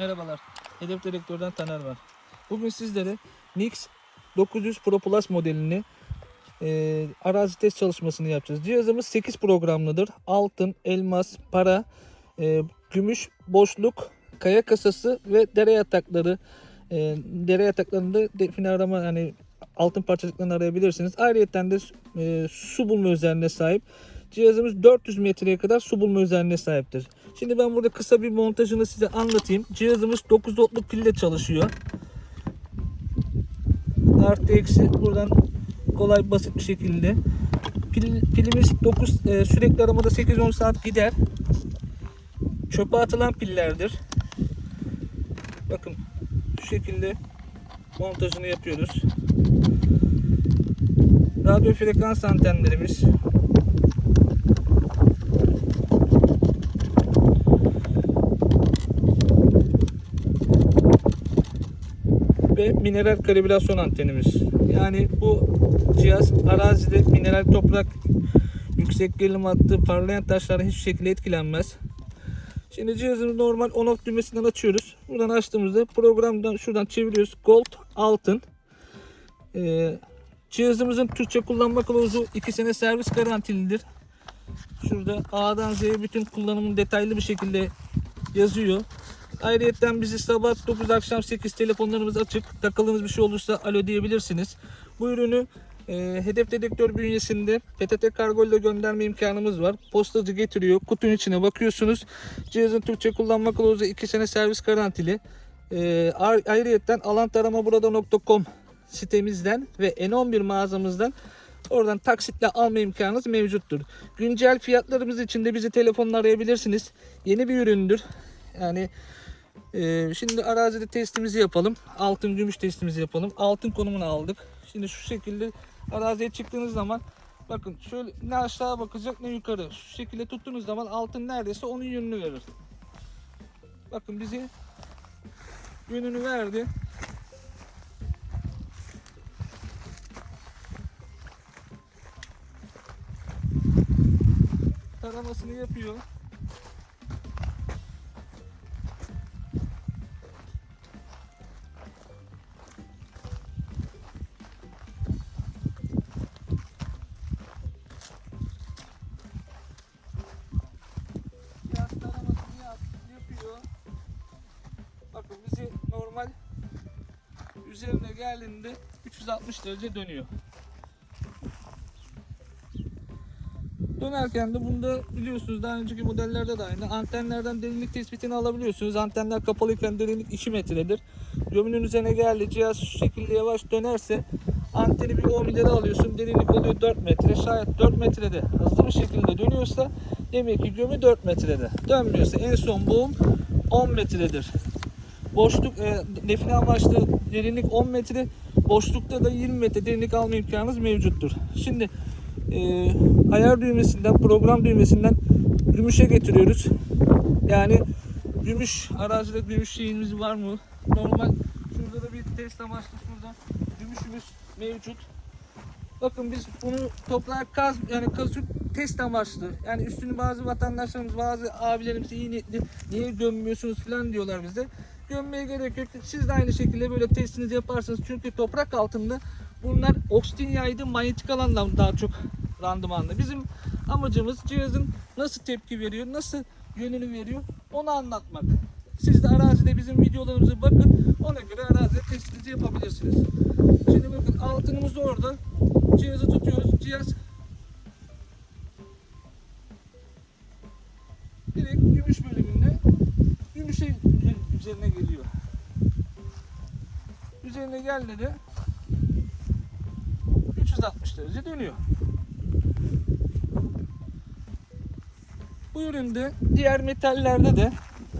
Merhabalar. Hedef Direktör'den Taner var. Bugün sizlere Nix 900 Pro Plus modelini e, arazi test çalışmasını yapacağız. Cihazımız 8 programlıdır. Altın, elmas, para, e, gümüş, boşluk, kaya kasası ve dere yatakları. E, dere yataklarında define arama hani altın parçacıklarını arayabilirsiniz. Ayrıca de e, su bulma özelliğine sahip. Cihazımız 400 metreye kadar su bulma özelliğine sahiptir. Şimdi ben burada kısa bir montajını size anlatayım. Cihazımız 9 voltluk pille çalışıyor. Artı eksi buradan kolay basit bir şekilde. Pil, pilimiz 9 e, sürekli aramada 8-10 saat gider. Çöpe atılan pillerdir. Bakın şu şekilde montajını yapıyoruz. Radyo frekans antenlerimiz ve mineral kalibrasyon antenimiz. Yani bu cihaz arazide mineral toprak, yüksek gerilim hattı, parlayan taşlardan hiçbir şekilde etkilenmez. Şimdi cihazın normal on off düğmesinden açıyoruz. Buradan açtığımızda programdan şuradan çeviriyoruz. Gold altın. Ee, cihazımızın Türkçe kullanma kılavuzu 2 sene servis garantilidir. Şurada A'dan Z'ye bütün kullanımın detaylı bir şekilde yazıyor. Ayrıca bizi sabah 9 akşam 8 telefonlarımız açık. Takıldığınız bir şey olursa alo diyebilirsiniz. Bu ürünü e, hedef dedektör bünyesinde PTT kargo ile gönderme imkanımız var. Postacı getiriyor. Kutunun içine bakıyorsunuz. Cihazın Türkçe kullanma kılavuzu 2 sene servis garantili. E, ayrıca alantaramaburada.com sitemizden ve N11 mağazamızdan Oradan taksitle alma imkanınız mevcuttur. Güncel fiyatlarımız için de bizi telefonla arayabilirsiniz. Yeni bir üründür. Yani e, şimdi arazide testimizi yapalım. Altın gümüş testimizi yapalım. Altın konumunu aldık. Şimdi şu şekilde araziye çıktığınız zaman bakın şöyle ne aşağı bakacak ne yukarı. Şu şekilde tuttuğunuz zaman altın neredeyse onun yönünü verir. Bakın bizi yönünü verdi. taramasını yapıyor. Geldiğinde 360 derece dönüyor. Dönerken de bunda biliyorsunuz daha önceki modellerde de aynı. Antenlerden derinlik tespitini alabiliyorsunuz. Antenler kapalıyken derinlik 2 metredir. Gömünün üzerine geldi cihaz şu şekilde yavaş dönerse anteni bir 10 ileri alıyorsun. Derinlik oluyor 4 metre. Şayet 4 metrede hızlı bir şekilde dönüyorsa demek ki gömü 4 metrede. Dönmüyorsa en son boğum 10 metredir. Boşluk e, define amaçlı derinlik 10 metre. Boşlukta da 20 metre derinlik alma imkanınız mevcuttur. Şimdi e, ayar düğmesinden, program düğmesinden gümüşe getiriyoruz. Yani gümüş, arazide gümüş şeyimiz var mı? Normal şurada da bir test amaçlı şurada gümüşümüz mevcut. Bakın biz bunu toprağa kaz yani kazıp test amaçlı. Yani üstünü bazı vatandaşlarımız, bazı abilerimiz iyi niyetli niye gömmüyorsunuz falan diyorlar bize. Gömmeye gerek yok. Siz de aynı şekilde böyle testinizi yaparsınız. Çünkü toprak altında bunlar oksijen yaydığı manyetik alandan daha çok randımanlı. Bizim amacımız cihazın nasıl tepki veriyor, nasıl yönünü veriyor onu anlatmak. Siz de arazide bizim videolarımıza bakın. Ona göre arazide testinizi yapabilirsiniz. Şimdi bakın altınımız orada. Cihazı tutuyoruz. Cihaz direkt üzerine geliyor. Üzerine geldi de 360 derece dönüyor. Bu üründe diğer metallerde de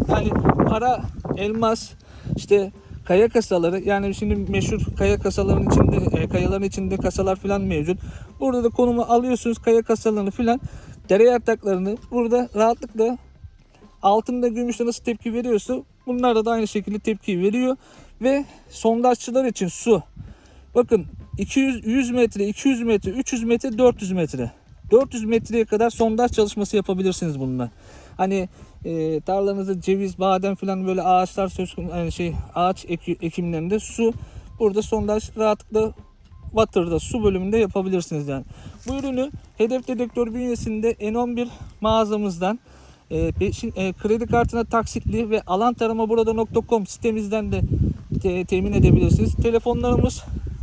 hani para, elmas, işte kaya kasaları yani şimdi meşhur kaya kasaların içinde e, kayaların içinde kasalar falan mevcut. Burada da konumu alıyorsunuz kaya kasalarını falan dere yataklarını burada rahatlıkla altında gümüşte nasıl tepki veriyorsa bunlar da aynı şekilde tepki veriyor ve sondajçılar için su. Bakın 200 100 metre, 200 metre, 300 metre, 400 metre. 400 metreye kadar sondaj çalışması yapabilirsiniz bununla. Hani e, tarlanızda ceviz, badem falan böyle ağaçlar söz konusu yani şey ağaç eki- ekimlerinde su burada sondaj rahatlıkla water'da su bölümünde yapabilirsiniz yani. Bu ürünü Hedef Dedektör bünyesinde N11 mağazamızdan e, peşin- e, kredi kartına taksitli ve alantaramaburada.com sitemizden de te- temin edebilirsiniz. Telefonlarımız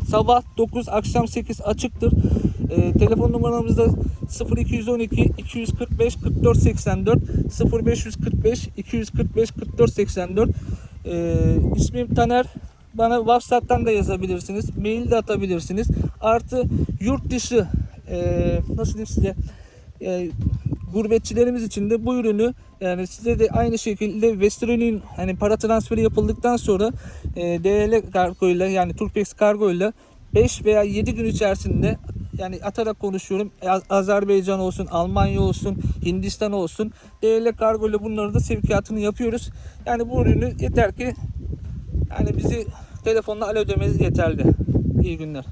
sabah 9 akşam 8 açıktır. E, telefon numaramız da 0212 245 44 84 0545 245 44 84 e, ismim Taner bana WhatsApp'tan da yazabilirsiniz. Mail de atabilirsiniz. Artı yurt dışı e, nasıl diyeyim size e, gurbetçilerimiz için de bu ürünü yani size de aynı şekilde Western Union hani para transferi yapıldıktan sonra e, DL kargo ile yani Turkpex kargo ile 5 veya 7 gün içerisinde yani atarak konuşuyorum Az- Azerbaycan olsun, Almanya olsun, Hindistan olsun DL kargo ile bunların da sevkiyatını yapıyoruz. Yani bu ürünü yeter ki yani bizi telefonla alo demeniz yeterli. İyi günler.